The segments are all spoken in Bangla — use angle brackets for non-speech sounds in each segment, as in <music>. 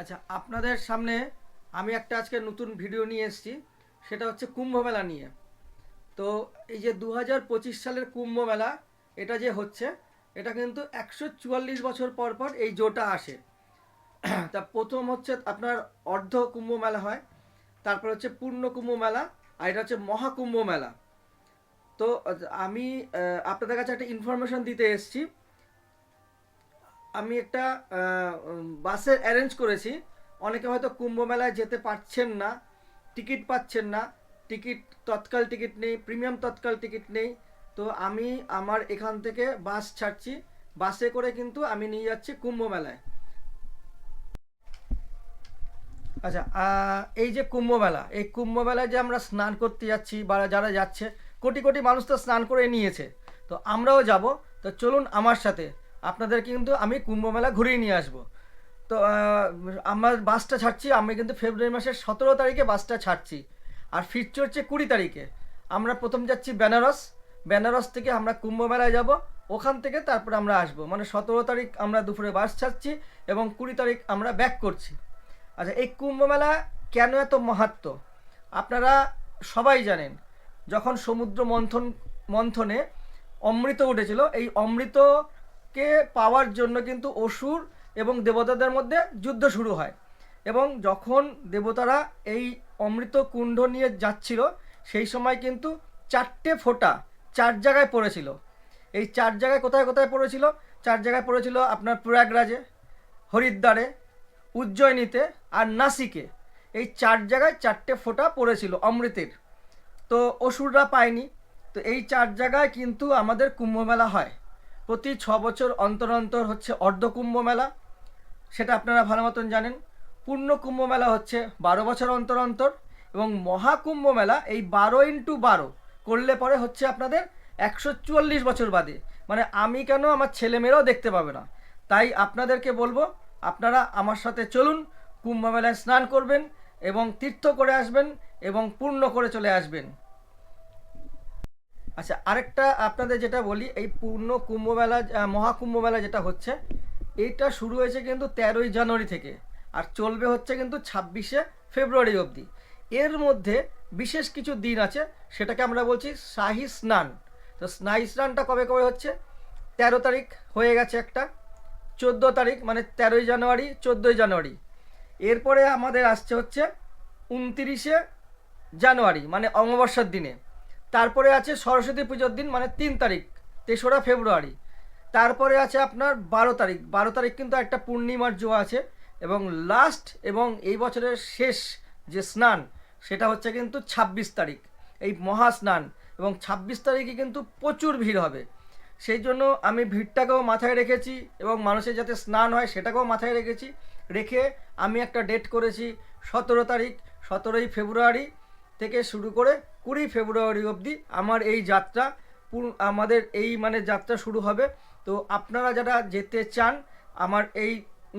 আচ্ছা আপনাদের সামনে আমি একটা আজকে নতুন ভিডিও নিয়ে এসেছি। সেটা হচ্ছে কুম্ভ মেলা নিয়ে। তো এই যে দু হাজার পঁচিশ সালের কুম্ভ মেলা, এটা যে হচ্ছে, এটা কিন্তু একশো চুয়াল্লিশ বছর পর পর এই জোটা আসে। <clears throat> তা প্রথম হচ্ছে আপনার অর্ধ কুম্ভ মেলা হয়, তারপর হচ্ছে পূর্ণ কুম্ভ মেলা, আর এটা হচ্ছে মহাকুম্ভ মেলা। তো আমি আপনাদের কাছে একটা ইনফরমেশন দিতে এসেছি। আমি একটা বাসের অ্যারেঞ্জ করেছি। অনেকে হয়তো কুম্ভ মেলায় যেতে পারছেন না, টিকিট পাচ্ছেন না, টিকিট তৎকাল টিকিট নেই, প্রিমিয়াম তৎকাল টিকিট নেই। তো আমি আমার এখান থেকে বাস ছাড়ছি, বাসে করে কিন্তু আমি নিয়ে যাচ্ছি কুম্ভ মেলায় আচ্ছা এই যে কুম্ভ মেলা এই কুম্ভ মেলায় যে আমরা স্নান করতে যাচ্ছি বা যারা যাচ্ছে, কোটি কোটি মানুষ তো স্নান করে নিয়েছে। তো আমরাও যাব, তো চলুন আমার সাথে। আপনাদের কিন্তু আমি কুম্ভ মেলা ঘুরিয়ে নিয়ে আসব। তো আমার বাসটা ছাড়ছি, আমি কিন্তু ফেব্রুয়ারি মাসের সতেরো তারিখে বাসটা ছাড়ছি। আর ফিরছে হচ্ছে কুড়ি তারিখে। আমরা প্রথম যাচ্ছি বেনারস। বেনারস থেকে আমরা কুম্ভ মেলায় যাব। ওখান থেকে তারপরে আমরা আসব। মানে সতেরো তারিখ আমরা দুপুরে বাস ছাড়ছি এবং কুড়ি তারিখ আমরা ব্যাক করছি। আচ্ছা এই কুম্ভ মেলা কেন এত মাহাত্ম? আপনারা সবাই জানেন, যখন সমুদ্র মন্থন, মন্থনে অমৃত উঠেছিল, এই অমৃতকে পাওয়ার জন্য কিন্তু অসুর এবং দেবতাদের মধ্যে যুদ্ধ শুরু হয়। এবং যখন দেবতারা এই অমৃত কুণ্ড নিয়ে যাচ্ছিল, সেই সময় কিন্তু চারটে ফোঁটা চার জায়গায় পড়েছিল। এই চার জায়গায় কোথায় কোথায় পড়েছিল? চার জায়গায় পড়েছিল আপনার প্রয়াগরাজে, হরিদ্বারে, উজ্জয়িনীতে আর নাসিকে। এই চার জায়গায় চারটে ফোঁটা পড়েছিল অমৃতের। তো অসুররা পায়নি। তো এই চার জায়গায় কিন্তু আমাদের কুম্ভমেলা হয়। প্রতি ছ বছর অন্তর অন্তর হচ্ছে অর্ধ কুম্ভ মেলা, সেটা আপনারা ভালো মতন জানেন। পূর্ণ কুম্ভ মেলা হচ্ছে বারো বছর অন্তর অন্তর এবং মহাকুম্ভ মেলা এই বারো ইন্টু বারো করলে পরে হচ্ছে আপনাদের একশো চুয়াল্লিশ বছর বাদে। মানে আমি কেন আমার ছেলেমেয়েরাও দেখতে পাবে না? তাই আপনাদেরকে বলব, আপনারা আমার সাথে চলুন, কুম্ভ মেলায় স্নান করবেন এবং তীর্থ করে আসবেন এবং পূর্ণ করে চলে আসবেন। আচ্ছা আরেকটা আপনাদের যেটা বলি এই পূর্ণ কুম্ভ মেলা আহ, মহাকুম্ভ মেলা যেটা হচ্ছে এইটা শুরু হয়েছে কিন্তু তেরোই জানুয়ারি থেকে আর চলবে হচ্ছে কিন্তু ছাব্বিশে ফেব্রুয়ারি অবধি। এর মধ্যে বিশেষ কিছু দিন আছে সেটাকে আমরা বলছি শাহি স্নান। তো স্নায়ী স্নানটা কবে কবে হচ্ছে? তেরো তারিখ হয়ে গেছে একটা চোদ্দ তারিখ মানে তেরোই জানুয়ারি চোদ্দোই জানুয়ারি। এরপরে আমাদের আসছে হচ্ছে উনতিরিশে জানুয়ারি মানে অমাবস্যার দিনে। তারপরে আছে সরস্বতী পুজোর দিন মানে তিন তারিখ, তেসরা ফেব্রুয়ারি। তারপরে আছে আপনার বারো তারিখ। বারো তারিখ কিন্তু একটা পূর্ণিমার জো আছে এবং লাস্ট এবং এই বছরের শেষ যে স্নান, সেটা হচ্ছে কিন্তু ছাব্বিশ তারিখ। এই মহা স্নান এবং ছাব্বিশ তারিখে কিন্তু প্রচুর ভিড় হবে। সেই জন্য আমি ভিড়টাকেও মাথায় রেখেছি এবং মানুষের যাতে স্নান হয় সেটাকেও মাথায় রেখেছি। রেখে আমি একটা ডেট করেছি সতেরো তারিখ, সতেরোই ফেব্রুয়ারি থেকে শুরু করে কুড়ি ফেব্রুয়ারি অবধি আমার এই যাত্রা আমাদের এই মানে যাত্রা শুরু হবে। তো আপনারা যারা যেতে চান, আমার এই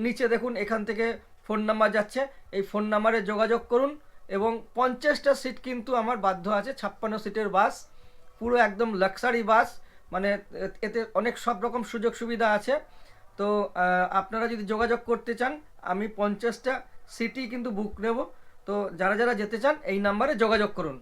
নিচে দেখুন, এখান থেকে ফোন নাম্বার যাচ্ছে। এই ফোন নাম্বারে যোগাযোগ করুন এবং পঞ্চাশটা সিট কিন্তু আমার বাধ্য আছে, ছাপ্পান্ন সিটের বাস। পুরো একদম লাক্সারি বাস মানে এতে অনেক সব রকম সুযোগ সুবিধা আছে। তো আপনারা যদি যোগাযোগ করতে চান, আমি পঞ্চাশটা সিটই কিন্তু বুক নেব। তো যারা যারা যেতে চান, এই নাম্বারে যোগাযোগ করুন।